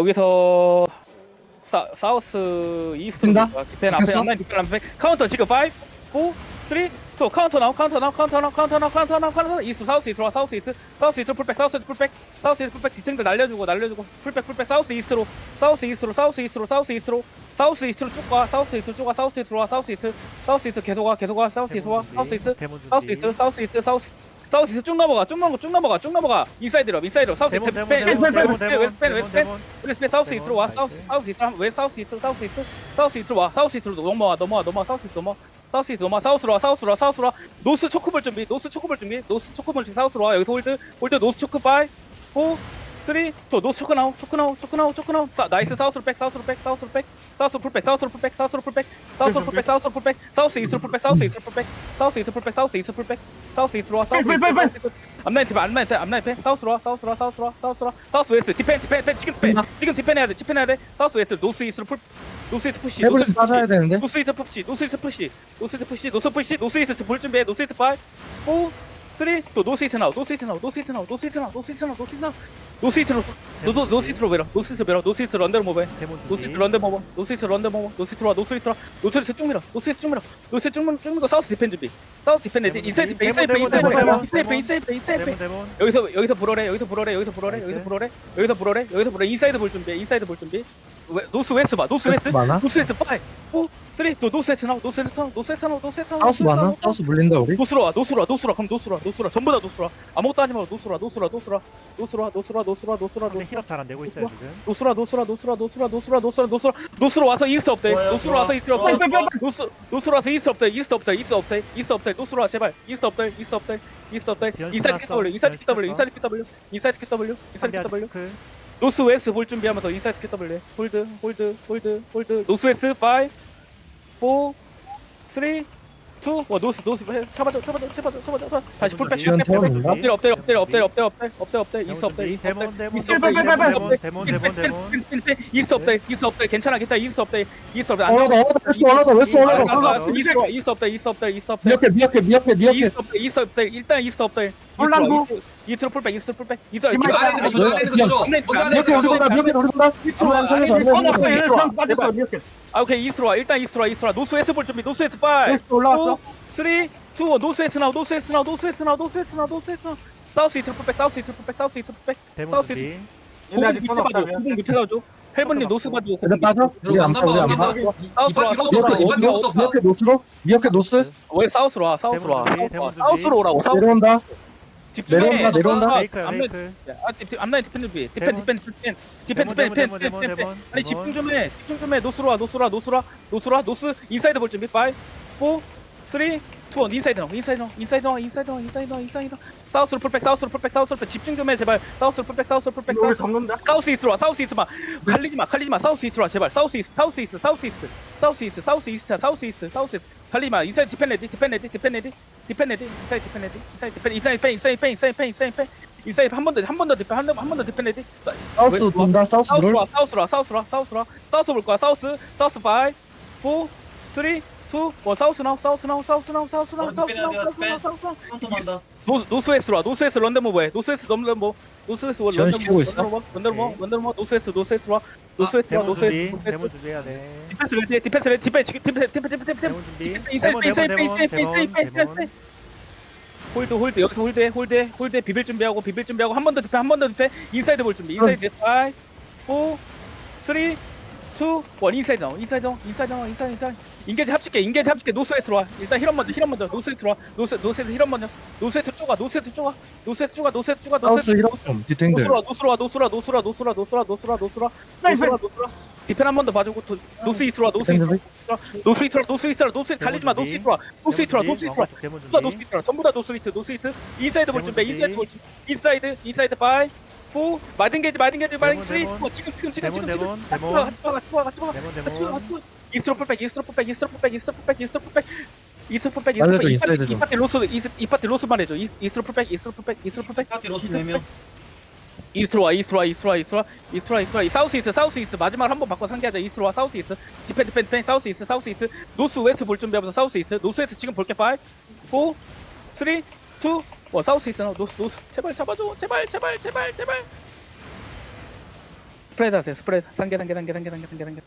여기서 사, 사우스 이스트 된다? 디펜 앞에 됐어? 앞라인 디펜 앞에 카운터 지금 5 4 3 2 카운터 나우 카운터 나우 카운터 나우 카운터 나우 카운터 나우 카운터 나우 이스트 사우스 이스트 와 사우스 이스트. 사우스 이스트 풀백 사우스 이스트 풀백. 사우스 이스트 풀백 디탱들 날려주고 날려주고. 풀백 풀백. 사우스 이스트로. 사우스 이스트로 사우스 이스트로 사우스 이스트로. 사우스 이스트로 쭉가. 사우스 이스트로 쭉가. 사우스 이스트로 와 사우스 이스트. 사우스 이스트 계속 와 계속 와. 사우스 이스트 와 사우스 이스트. 사우스 이스트 사우스 이스트 사우스 사우스 쭉 넘어가 쭉 넘어가 쭉 넘어가 쭉 넘어가. 인사이드로 인사이드로 사우스 데몬 이스트 데몬 펜 데몬 데몬 웨스트 데몬 웨스트 펜 데몬 웨스트 펜. 데몬 그래서 사우스 이스트로 와 사우스 사우스 이스트 왜 사우스 이스트 사우스 이스트? 사우스 이스트로 와 사우스 이스트로 넘어와 넘어와 넘어와 사우스 이스트 넘어 사우스 이스트 넘어와 사우스로 와 사우스로 와 사우스로 와. 노스 초크볼 준비 노스 초크볼 준비 노스 초크볼 준비 사우스로 와. 여기서 홀드 홀드 노스 초크 5 4 3 2 노스 초크 나우 초크 나우 초크 나우 초크 나우 사, 나이스 사우스로 백 사우스로 백 사우스로 백 사우스 풀백 사우스로 풀백 사우스로 풀백 사우스로 풀백 사우스로 풀백 사우스 이스트로 풀백 사우스 이스트로 풀백 사우스 이스트 풀백 사우스 이스트 풀백 사우스 이스트로 와 사우스 빨리, 빨리, 이스트 앞라인 팀 앞라인 팀 앞라인 팀 사우스로 와 사우스로 와 사우스로 와 사우스로 와 사우스 웨스트 디펜 디펜 디펜 지금 디펜 지금 디펜 해야 돼 디펜 해야 돼 사우스 웨스트 노스 이스트로 풀 노스 이스트 푸시 노스 해블 이스트 빠져야 되는데 노스 이스트 푸시 노스 이스트 푸시 노스 이스트 푸시 노스 푸시 노스 이스트 볼 준비해 노스 이스트 5 4 3또 노스 이스트 나우 노스 이스트 나우 노스 이스트 나우 노스 이스트 나우 노스 이스트 나우 노스 이스트 나우 노스 이스트로 노 노스 이스트로 베라. 노스 이스트 베라. 노스 이스트 런데로 모베 데몬 노스 준비. 이스트 런데 모버 노스 이스트 런데 모버 노스 이스트로 와 노스 이스트로 와. 노스 이스트 쭉 밀어. 노스 이스트 쭉 밀어. 노스 이스트 쭉 밀어. 쭉 밀고 사우스 디펜 준비. 사우스 디펜 레디 인사이드 디펜 인사이드 디펜 인사이드 디펜 인사이드 디펜 인사이드 인사이드 디펜 데몬 데몬. 여기서 여기서 불어래 여기서 불어래 여기서 불어래 여기서 불어래 여기서 불어래 여기서 불어 인사이드 볼 준비 인사이드 볼 준비 웨, 노스 웨스트 봐 노스 웨스트 많아? 노스 웨스트 5 4 3또 노스 웨스트 나우 노스 웨스트 나우 노스 웨스트 나우 노스 웨스트 나우 사우스 많아? 사우스 물린다 우리 노스로 와 노스로 와 노스로 와 그럼 노스로 와 노스로 와 전부 다 노스로 와 아무것도 하지 말고 노스로 와 노스로 와 노스로 와 노스로 와 노스로 와 노스로 와 노스로 와 노스로 와 힐업 잘안 되고 있어요 지금. 노스라 노스라 노스라 노스라 노스라 노스라 노스로 와서 이스트 업데 좋아요, 노스로 좋아. 와서 이스트 업데 좋아, 좋아. 노스 노스로 와서 이스트 업데 이스트 업데 이스트 업데 이스트 업데 노스로 와 제발 이스트 업데 이스트 업데 이스트 업데 인사이드. KW 인사이드 KW 인사이드 KW 인사이드 KW 인사이드 KW. 노스 웨스트 볼 준비하면서 인사이드 KW 홀드 홀드 홀드 홀드. 노스 웨스트 5 4 3 2 와, 노스 노스 해, 잡아줘 잡아줘 잡아줘 잡아줘 잡아줘. 다시 풀백 풀백 태워놓는다? 엎드려 엎드려 엎드려 엎드려 엎드려 엎드려 엎드려 엎드려 이스트 엎드려 이스트 데몬 엎드려 데몬 이스트 데몬 엎드려 데몬 이스트 데몬 데몬 데몬 데몬. 이스트 업대 이스트 업대. 괜찮아 괜찮아. 이스트 업대 이스트 업대. 올라가 올라가 웨스트 올라가 웨스트 올라가 올라가. 이스트 업대 이스트 업대 이스트 업대 이스트 업대. 미역해 미역해 미역해 미역해 이스트 업대 이스트 업대. 일단 이스트 업대 올라가고. 이스트 풀백 이스트 풀백. 이스트 이만 안에 있는 거 조져, 안에 있는 거 조져. 거기 안에 있는 거 조져. 와 천천히 아니, 천천히 아니, 천천히 아니, 빠졌어 미역해 아 오케이 이스트로 와 일단 이스트로 와 이스트로 와 노스 웨스트 볼 준비. 노스 웨스트 5 웨스트 올라왔어. 3 2 1 노스 웨스트 나우 노스 웨스트 나우 노스 웨스트 나우 노스 웨스트 나우 노스 웨스트 나우 사우스 이스트 풀백 사우스 이스트 풀백 사우스 이스트 풀백. 사우스 준비. 공공 밑에 봐줘. 공공 밑에 가줘. 헬번님 노스 봐줘. 얘들 빠져? 우리 안 빠, 우리 안 빠. 이 파티 로스 없어. 이 파티 로스 없어. 미역해 노스로 미역해 노스 왜 사우스로 와? 사우스로 와. 사우스로 오라고. 내려온다 집중해. 내려온다 내려온다. 앞라인 페이크. 아, 딥, 딥, 앞라인 디펜 준비 디펜 데몬. 디펜 디펜 디펜 디펜 디펜 디펜 디펜 데몬, 아니. 집중 좀 해. 집중 좀 해. 노스로 와 노스로 와 노스로 와 노스로 와. 노스 인사이드 볼 준비. 5 4 3 2 1 인사이드 너 인사이드 너 인사이드 너 인사이드 너 인사이드 너 인사이드 너 사우스로 풀백 사우스로 풀백 사우스로 풀백. 집중 좀 해 제발. 사우스로 풀백 사우스로 풀백 사우스 덮는다? 사우스 이스트로 와 사우스 이스트 마 갈리지 마 갈리지 마. 사우스 이스트로 와 제발. 사우스 이스트 사우스 이스트 사우스 이스트. 사우스 이스트 사우스 이스트 사우스 이스트 사우스 이스트 갈리지 마. 인사이드 디펜 레디 디펜 레디 디펜 레디. 디펜 레디 인사이드 디펜 레디 인사이드 디펜 인사이드 펜 인사이드 펜 인사이드 펜 인사이드 펜 인사이드 한번 더 한 번 더 디펜 한번더 디펜 레디. 사우스 돈다 사우스 사우스로 롤와 사우스로 와 사우스로 와 사우스로 와. 사우스 볼 거야 사우스. 사우스 5 4 3 2 1 사우스 나우 사우스 나우 사우스 나우 사우스 나우 어, 사우스 나우 사우스 나우. 사우스 나우. 노 노스웨스트로 와. 노스웨스트 런던 모브해. 노스웨스트 런던 모 노스웨스트 원 지원 런던 시키고 모 있어? 런던 모 네. 런던 모 노스웨스트 노스웨스트로 와. 노스웨스트 와 데몬 노스웨스트 준비. 데몬 노스웨스트 준비해야 돼. 디펜스 레디 디펜스 레디 디펜스 디펜스 디펜스 디펜스 디펜스. 데몬 준비. 데몬 데몬 데몬 데몬 데몬. 홀드 홀드 여기서 홀드 홀드 홀드 비빌 준비하고 비빌 준비하고. 한 번 더 디펜 한번 더 디펜 인사이드 볼 준비. 인사이드 5 4 3 2 1 인사이드 나오 인사이드 나오 인사이드 나오 인사이드 인사이드 인게지 합칠게 인게지 합칠게. 노스웨스트로 와. 일단 힐업 먼저 힐업 먼저. 노스웨스트로 와. 노스 노스웨스트 힐업 먼저. 노스웨스트 쭉와 노스웨스트 쭉와 노스웨스트 쭉와 노스웨스트 쭉와 사우스 노스웨스트 이렇게 좀 디탱들 노스라 노스라 노스라 노스라 노스라 노스라 노스라 노스라 노스라 노스라 디펜 한 번 더 봐주고 도- 노스 이스트로 노스 이스트로 디탱들 노스 이스트로 노스 이스트로 노스 갈리지 마 노스 이스트로 노스 이스트로 노스 이스트로 데몬 전부 다 노스. 이스트로 전부 다 노스 이스트 노스 이스트. 인사이드 볼 준비 데몬 인사이드 볼 준비. 준비 인사이드 인사이드 5 4 마든 게이지 마든 게이지 마든 게이지. 데몬. 3 지금 지금 지금 데몬 지금. 데몬 지금 데몬. 같이 봐 같이 봐 같이 봐 데몬 같이 봐 데몬. 같이 봐 이스트로 풀백 이스트로 풀백 이스트로 풀백 이스트로 풀백 이스트로 풀백. 이스트로 맞아요, 이스트로 풀백. 이 인사이드 파티- 이 좀. 파티 로스 이스- 이 파티 로스만 해줘. 이- 이스트로 풀백 이스트로 풀백 이스트로 풀백. 파티 로스 4명. 이스트로 와 이스트로 와 이스트로 와 이스트로 와 이스트로 와 이스트로 와. 사우스 이스트 사우스 이스트. 마지막 한 번 바꿔 상기하자. 이스트로 와 사우스 이스트. 디펜 디펜 디펜 사우스 이스트 사우스 이스트. 노스 웨스트 볼 준비하면서 사우스 이스트. 노스 웨스트 지금 볼게. 5 4 3 2 1 사우스 나 노스 노스 제발 잡아줘. 제발 제발 제발 제발. 스프레드 하세요. 스프레드. 단계 단계 단계 단계 단계 단계 단계